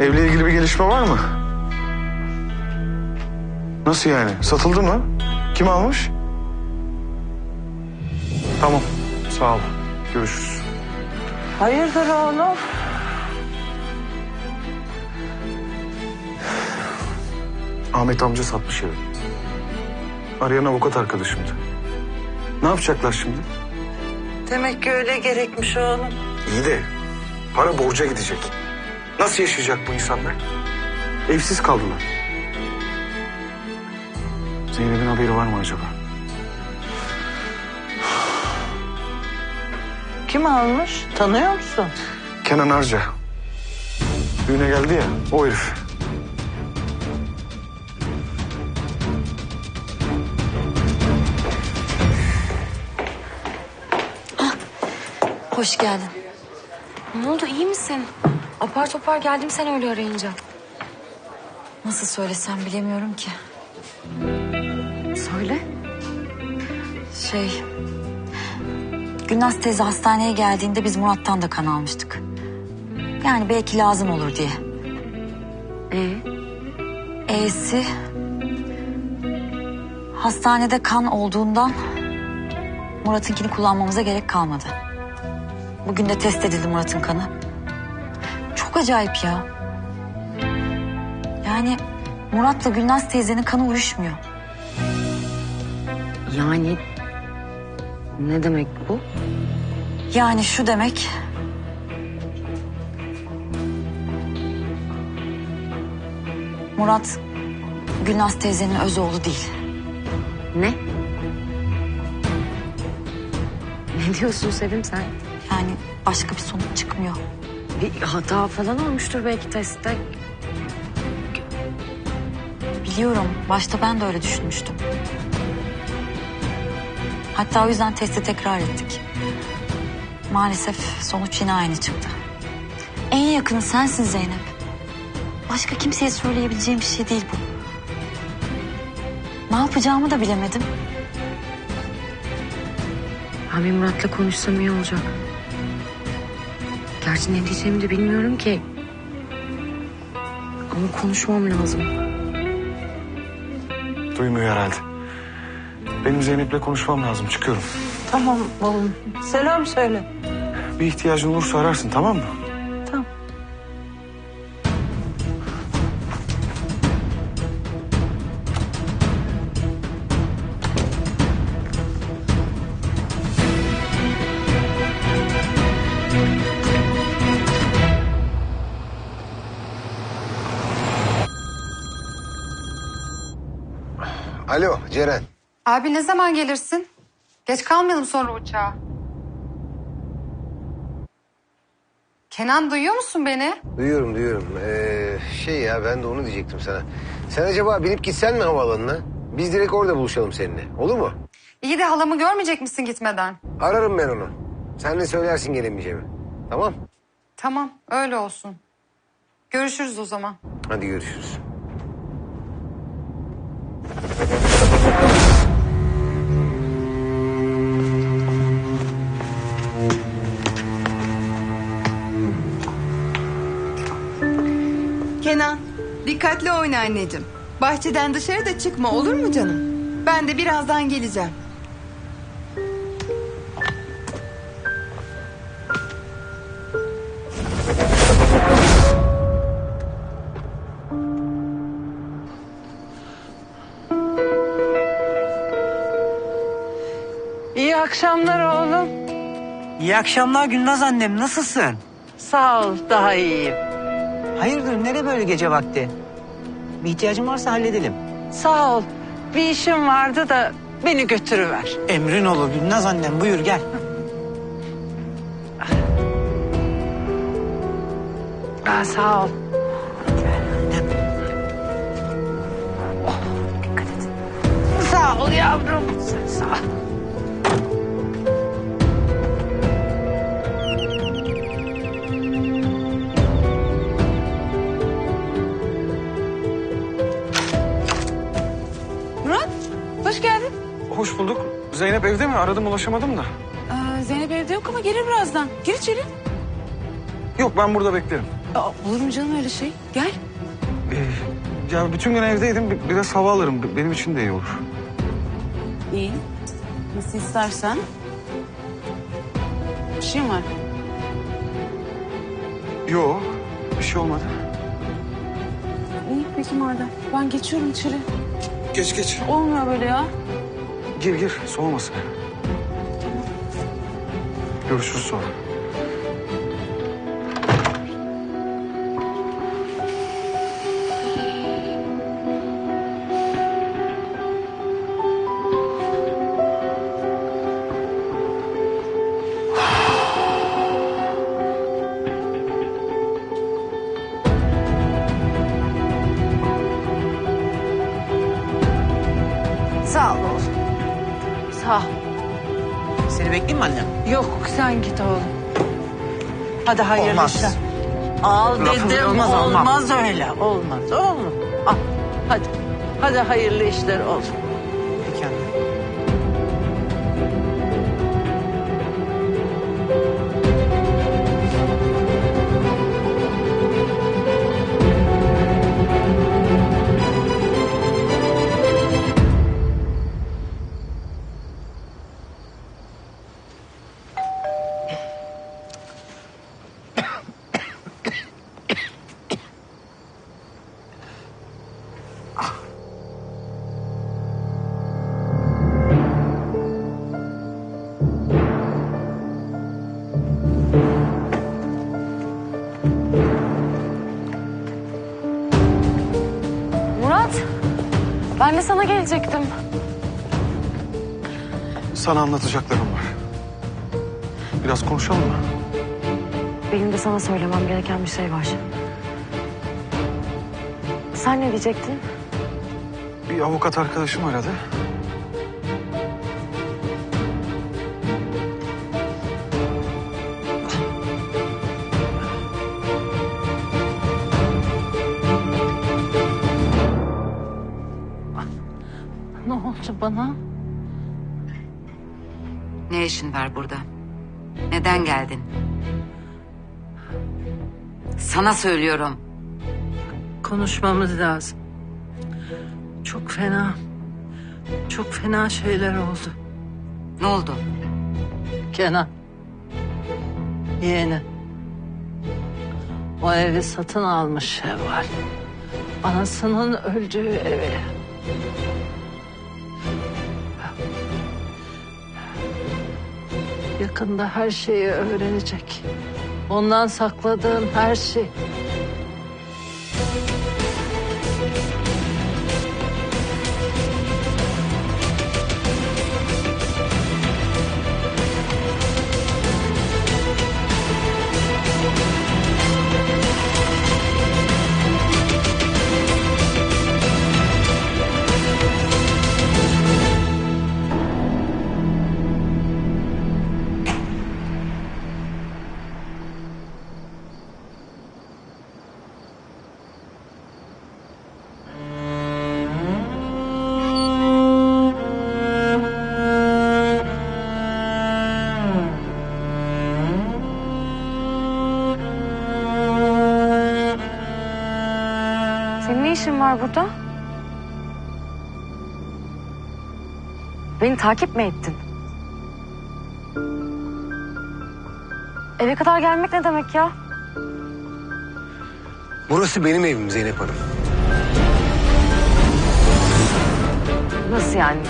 Evle ilgili bir gelişme var mı? Nasıl yani? Satıldı mı? Kim almış? Tamam. Sağ ol. Görüşürüz. Hayırdır oğlum? Ahmet amca satmış evi. Arayan avukat arkadaşımdı. Ne yapacaklar şimdi? Demek ki öyle gerekmiş oğlum. İyi de para borca gidecek. Nasıl yaşayacak bu insanlar? Evsiz kaldılar. Zeynep'in haberi var mı acaba? Kim almış? Tanıyor musun? Kenan Arca. Düğüne geldi ya o herif. Hoş geldin. Ne oldu iyi misin? Apar topar geldim sen öyle arayınca. Nasıl söylesem bilemiyorum ki. Söyle. Şey... Gülnaz teyze hastaneye geldiğinde biz Murat'tan da kan almıştık. Yani belki lazım olur diye. Ee? E'si... Hastanede kan olduğundan... Murat'ınkini kullanmamıza gerek kalmadı. Bugün de test edildi Murat'ın kanı. Çok acayip ya. Yani Murat'la Gülnaz teyzenin kanı uyuşmuyor. Yani ne demek bu? Yani şu demek... Murat Gülnaz teyzenin öz oğlu değil. Ne? Ne diyorsun Sevim sen? Yani başka bir sonuç çıkmıyor. Bir hata falan olmuştur belki testte. Biliyorum başta ben de öyle düşünmüştüm. Hatta o yüzden testi tekrar ettik. Maalesef sonuç yine aynı çıktı. En yakını sensin Zeynep. Başka kimseye söyleyebileceğim bir şey değil bu. Ne yapacağımı da bilemedim. Bir Murat'la konuşsam iyi olacak. Gerçi ne diyeceğimi de bilmiyorum ki. Ama konuşmam lazım. Duymuyor herhalde. Benim Zeynep'le konuşmam lazım. Çıkıyorum. Tamam oğlum. Selam söyle. Bir ihtiyacın olursa ararsın tamam mı? Alo Ceren. Abi ne zaman gelirsin? Geç kalmayalım sonra uçağa. Kenan duyuyor musun beni? Duyuyorum duyuyorum. Ee, şey ya ben de onu diyecektim sana. Sen acaba binip gitsen mi havaalanına? Biz direkt orada buluşalım seninle. Olur mu? İyi de halamı görmeyecek misin gitmeden? Ararım ben onu. Sen de söylersin gelemeyeceğimi. Tamam. Tamam öyle olsun. Görüşürüz o zaman. Hadi görüşürüz. Dikkatli oyna anneciğim. Bahçeden dışarı da çıkma olur mu canım? Ben de birazdan geleceğim. İyi akşamlar oğlum. İyi akşamlar Gülnaz annem nasılsın? Sağ ol daha iyiyim. Hayırdır nereye böyle gece vakti? Bir ihtiyacın varsa halledelim. Sağ ol. Bir işim vardı da beni götürüver. Emrin olur Gülnaz annem buyur gel. Ha, sağ ol. Sağ ol yavrum. Sağ ol. Evde mi? Aradım ulaşamadım da. Zeynep evde yok ama gelir birazdan. Gir içeri. Yok ben burada beklerim. Aa, olur mu canım öyle şey? Gel. Ee, ya bütün gün evdeydim. bi- Biraz hava alırım. Benim için de iyi olur. İyi. Nasıl istersen. Bir şey mi var? Yo, bir şey olmadı. İyi peki madem. Ben geçiyorum içeri. Geç geç. Olmuyor böyle ya. Gir gir, soğumasın. Görüşürüz sonra. Sağ ol. Seni bekleyeyim mi annem? Yok sen git oğlum. Hadi hayırlı Olmaz. işler. Al Lafı dedim olmaz, almam. olmaz öyle. Olmaz oğlum. Al hadi. Hadi hayırlı işler oğlum. Ben de sana gelecektim. Sana anlatacaklarım var. Biraz konuşalım mı? Benim de sana söylemem gereken bir şey var. Sen ne diyecektin? Bir avukat arkadaşım aradı. Ne oldu bana? Ne işin var burada? Neden geldin? Sana söylüyorum. Konuşmamız lazım. Çok fena. Çok fena şeyler oldu. Ne oldu? Kenan. Yeğeni. O evi satın almış Şevval. Anasının öldüğü evi. Yakında her şeyi öğrenecek. Ondan sakladığın her şey. İşin var burada? Beni takip mi ettin? Eve kadar gelmek ne demek ya? Burası benim evim Zeynep Hanım. Nasıl yani?